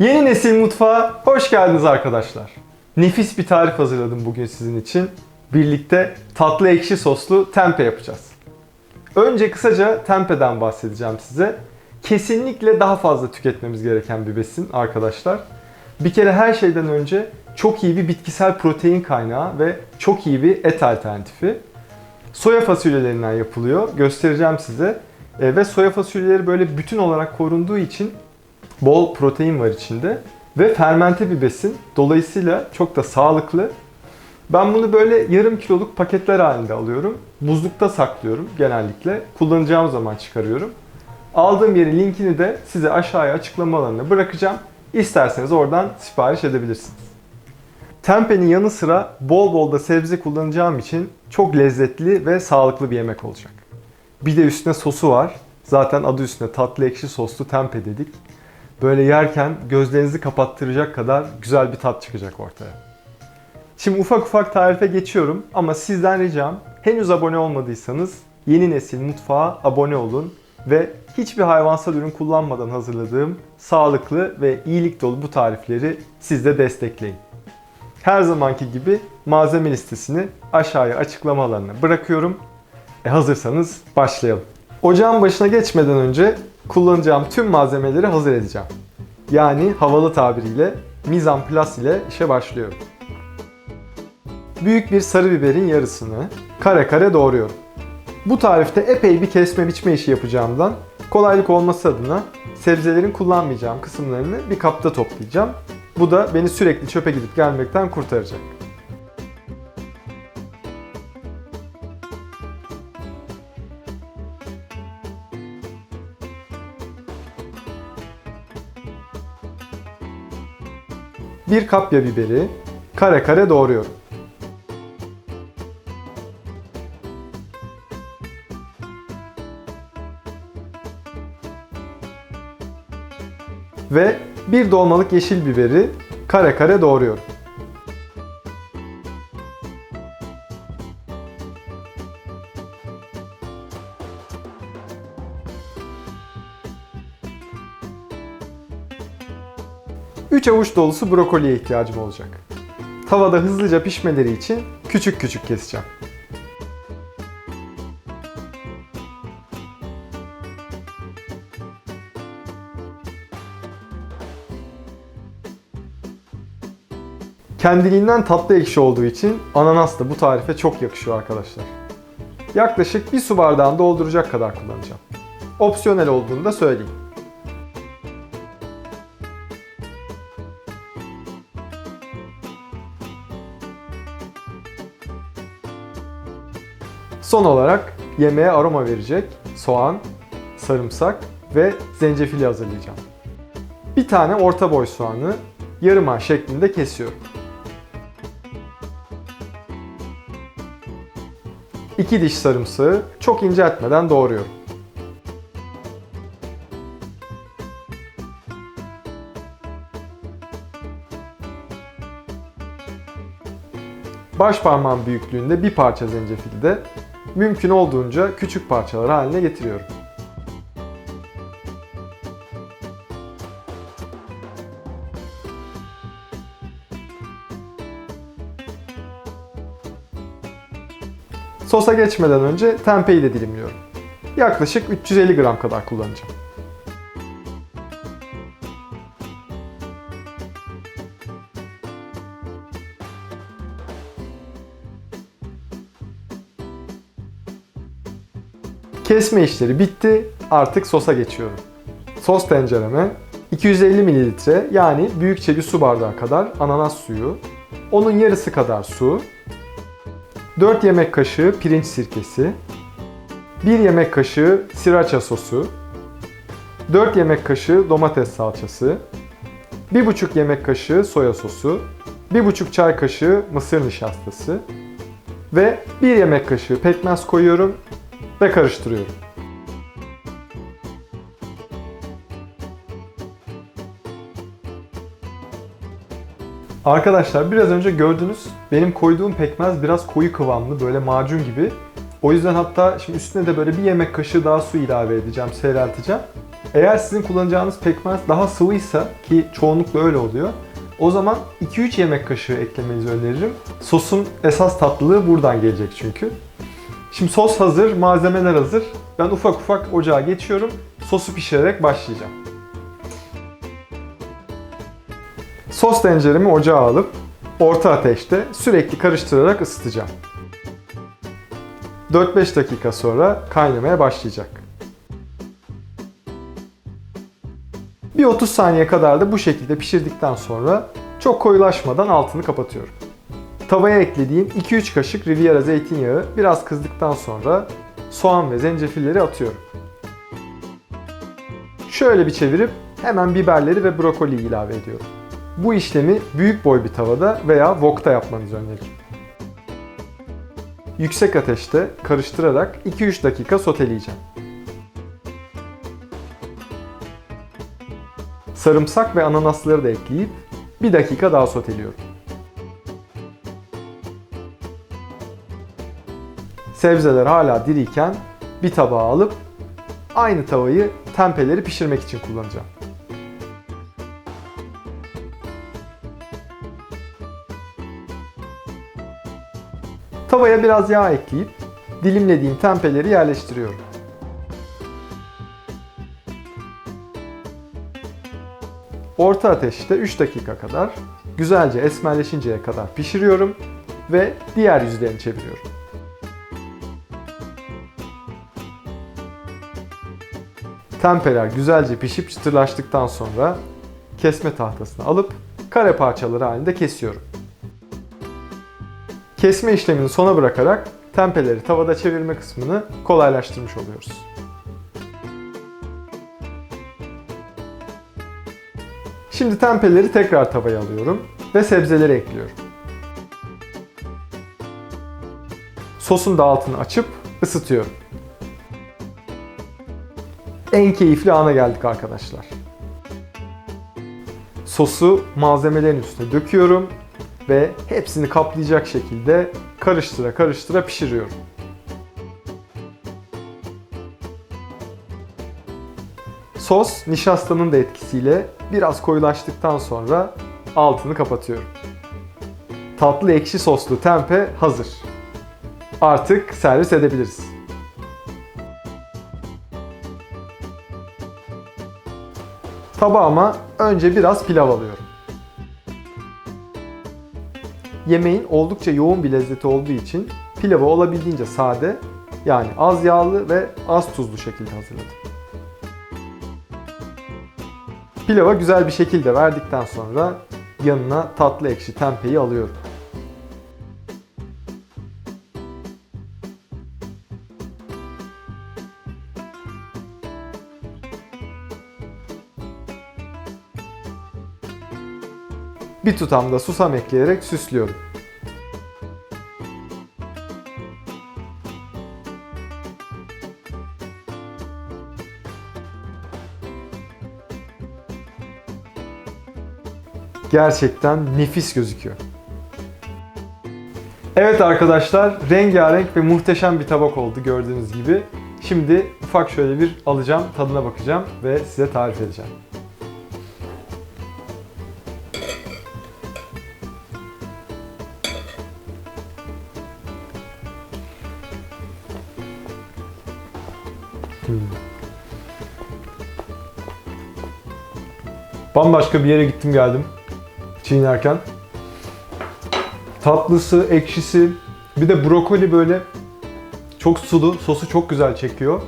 Yeni nesil mutfağa hoş geldiniz arkadaşlar. Nefis bir tarif hazırladım bugün sizin için. Birlikte tatlı ekşi soslu tempe yapacağız. Önce kısaca tempeden bahsedeceğim size. Kesinlikle daha fazla tüketmemiz gereken bir besin arkadaşlar. Bir kere her şeyden önce çok iyi bir bitkisel protein kaynağı ve çok iyi bir et alternatifi. Soya fasulyelerinden yapılıyor. Göstereceğim size. E, ve soya fasulyeleri böyle bütün olarak korunduğu için bol protein var içinde ve fermente bir besin. Dolayısıyla çok da sağlıklı. Ben bunu böyle yarım kiloluk paketler halinde alıyorum. Buzlukta saklıyorum genellikle. Kullanacağım zaman çıkarıyorum. Aldığım yerin linkini de size aşağıya açıklama alanına bırakacağım. İsterseniz oradan sipariş edebilirsiniz. Tempenin yanı sıra bol bol da sebze kullanacağım için çok lezzetli ve sağlıklı bir yemek olacak. Bir de üstüne sosu var. Zaten adı üstünde tatlı ekşi soslu tempe dedik. Böyle yerken gözlerinizi kapattıracak kadar güzel bir tat çıkacak ortaya. Şimdi ufak ufak tarife geçiyorum ama sizden ricam henüz abone olmadıysanız yeni nesil mutfağa abone olun ve hiçbir hayvansal ürün kullanmadan hazırladığım sağlıklı ve iyilik dolu bu tarifleri siz de destekleyin. Her zamanki gibi malzeme listesini aşağıya açıklama alanına bırakıyorum. E hazırsanız başlayalım. Ocağın başına geçmeden önce kullanacağım tüm malzemeleri hazır edeceğim. Yani havalı tabiriyle mise en place ile işe başlıyorum. Büyük bir sarı biberin yarısını kare kare doğruyorum. Bu tarifte epey bir kesme biçme işi yapacağımdan kolaylık olması adına sebzelerin kullanmayacağım kısımlarını bir kapta toplayacağım. Bu da beni sürekli çöpe gidip gelmekten kurtaracak. Bir kapya biberi kare kare doğruyorum. Ve bir dolmalık yeşil biberi kare kare doğruyorum. Üç avuç dolusu brokoliye ihtiyacım olacak. Tavada hızlıca pişmeleri için küçük küçük keseceğim. Kendiliğinden tatlı ekşi olduğu için ananas da bu tarife çok yakışıyor arkadaşlar. Yaklaşık bir su bardağını dolduracak kadar kullanacağım. Opsiyonel olduğunu da söyleyeyim. Son olarak yemeğe aroma verecek soğan, sarımsak ve zencefili hazırlayacağım. Bir tane orta boy soğanı yarım ay şeklinde kesiyorum. 2 diş sarımsağı çok ince etmeden doğruyorum. Baş parmağım büyüklüğünde bir parça zencefili de mümkün olduğunca küçük parçalar haline getiriyorum. Sosa geçmeden önce tempeyi de dilimliyorum. Yaklaşık 350 gram kadar kullanacağım. Kesme işleri bitti. Artık sosa geçiyorum. Sos tencereme 250 mililitre yani büyükçe bir su bardağı kadar ananas suyu, onun yarısı kadar su, 4 yemek kaşığı pirinç sirkesi, 1 yemek kaşığı sriracha sosu, 4 yemek kaşığı domates salçası, 1,5 yemek kaşığı soya sosu, 1,5 çay kaşığı mısır nişastası ve 1 yemek kaşığı pekmez koyuyorum ve karıştırıyorum. Arkadaşlar biraz önce gördünüz benim koyduğum pekmez biraz koyu kıvamlı böyle macun gibi. O yüzden hatta şimdi üstüne de böyle bir yemek kaşığı daha su ilave edeceğim, seyrelteceğim. Eğer sizin kullanacağınız pekmez daha sıvıysa ki çoğunlukla öyle oluyor. O zaman 2-3 yemek kaşığı eklemenizi öneririm. Sosun esas tatlılığı buradan gelecek çünkü. Şimdi sos hazır, malzemeler hazır. Ben ufak ufak ocağa geçiyorum. Sosu pişirerek başlayacağım. Sos tenceremi ocağa alıp orta ateşte sürekli karıştırarak ısıtacağım. 4-5 dakika sonra kaynamaya başlayacak. Bir 30 saniye kadar da bu şekilde pişirdikten sonra çok koyulaşmadan altını kapatıyorum. Tavaya eklediğim 2-3 kaşık Riviera zeytinyağı biraz kızdıktan sonra soğan ve zencefilleri atıyorum. Şöyle bir çevirip hemen biberleri ve brokoli ilave ediyorum. Bu işlemi büyük boy bir tavada veya wokta yapmanızı öneririm. Yüksek ateşte karıştırarak 2-3 dakika soteleyeceğim. Sarımsak ve ananasları da ekleyip 1 dakika daha soteliyorum. Sebzeler hala diriyken bir tabağa alıp aynı tavayı tempeleri pişirmek için kullanacağım. Tavaya biraz yağ ekleyip dilimlediğim tempeleri yerleştiriyorum. Orta ateşte 3 dakika kadar güzelce esmerleşinceye kadar pişiriyorum ve diğer yüzlerini çeviriyorum. Tempeler güzelce pişip çıtırlaştıktan sonra kesme tahtasını alıp kare parçaları halinde kesiyorum. Kesme işlemini sona bırakarak tempeleri tavada çevirme kısmını kolaylaştırmış oluyoruz. Şimdi tempeleri tekrar tavaya alıyorum ve sebzeleri ekliyorum. Sosun da altını açıp ısıtıyorum. En keyifli ana geldik arkadaşlar. Sosu malzemelerin üstüne döküyorum ve hepsini kaplayacak şekilde karıştıra karıştıra pişiriyorum. Sos nişastanın da etkisiyle biraz koyulaştıktan sonra altını kapatıyorum. Tatlı ekşi soslu tempe hazır. Artık servis edebiliriz. Tabağıma önce biraz pilav alıyorum. Yemeğin oldukça yoğun bir lezzeti olduğu için pilavı olabildiğince sade, yani az yağlı ve az tuzlu şekilde hazırladım. Pilava güzel bir şekilde verdikten sonra yanına tatlı ekşi tempeyi alıyorum. Bir tutam da susam ekleyerek süslüyorum. Gerçekten nefis gözüküyor. Evet arkadaşlar, rengarenk ve muhteşem bir tabak oldu gördüğünüz gibi. Şimdi ufak şöyle bir alacağım, tadına bakacağım ve size tarif edeceğim. Bambaşka bir yere gittim geldim çiğnerken. Tatlısı, ekşisi, bir de brokoli böyle çok sulu, sosu çok güzel çekiyor.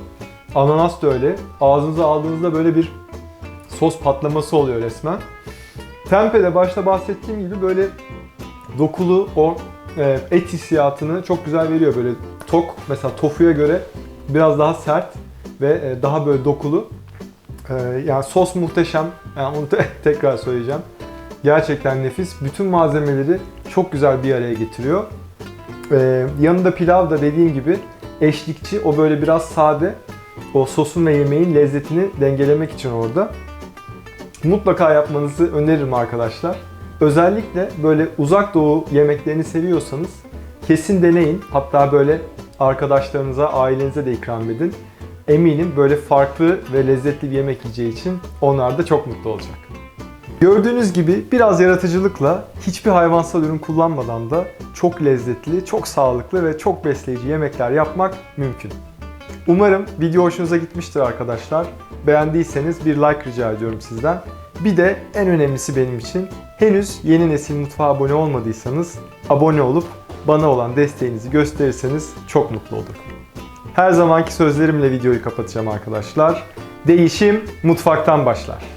Ananas da öyle. Ağzınıza aldığınızda böyle bir sos patlaması oluyor resmen. Tempe de başta bahsettiğim gibi böyle dokulu o e, et hissiyatını çok güzel veriyor. Böyle tok, mesela tofuya göre biraz daha sert ve e, daha böyle dokulu. E, yani sos muhteşem. Yani onu te- tekrar söyleyeceğim. Gerçekten nefis. Bütün malzemeleri çok güzel bir araya getiriyor. Ee, yanında pilav da dediğim gibi eşlikçi. O böyle biraz sade. O sosun ve yemeğin lezzetini dengelemek için orada. Mutlaka yapmanızı öneririm arkadaşlar. Özellikle böyle uzak doğu yemeklerini seviyorsanız kesin deneyin. Hatta böyle arkadaşlarınıza, ailenize de ikram edin. Eminim böyle farklı ve lezzetli bir yemek yiyeceği için onlar da çok mutlu olacak. Gördüğünüz gibi biraz yaratıcılıkla hiçbir hayvansal ürün kullanmadan da çok lezzetli, çok sağlıklı ve çok besleyici yemekler yapmak mümkün. Umarım video hoşunuza gitmiştir arkadaşlar. Beğendiyseniz bir like rica ediyorum sizden. Bir de en önemlisi benim için henüz yeni nesil mutfağa abone olmadıysanız abone olup bana olan desteğinizi gösterirseniz çok mutlu olurum. Her zamanki sözlerimle videoyu kapatacağım arkadaşlar. Değişim mutfaktan başlar.